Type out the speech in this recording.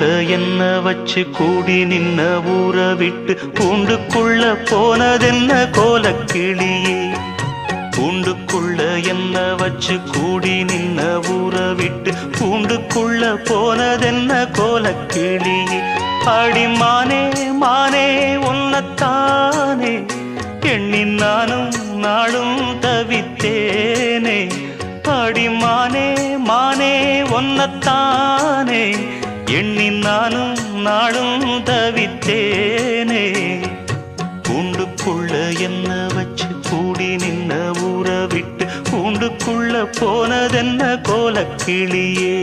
கூண்டுக்குள்ள என்ன வச்சு கூடி நின்ன ஊற விட்டு கூண்டுக்குள்ள போனதென்ன கோலக்கிளியே? கூண்டுக்குள்ள என்ன வச்சு கூடி நின்ன ஊற விட்டு கூண்டுக்குள்ள போனதென்ன கோலக்கிளியே? அடி மானே மானே உன்னத்தானே எண்ணி நானும் நாளும் தவித்தேனே. அடி மானே மானே ஒன்னத்தானே எண்ணி நானும் நாளும் தவித்தேனே. கூண்டுக்குள்ள என்ன வச்சு கூடி நின்ன ஊற விட்டு கூண்டுக்குள்ள போனதென்ன கோலக்கிளியே.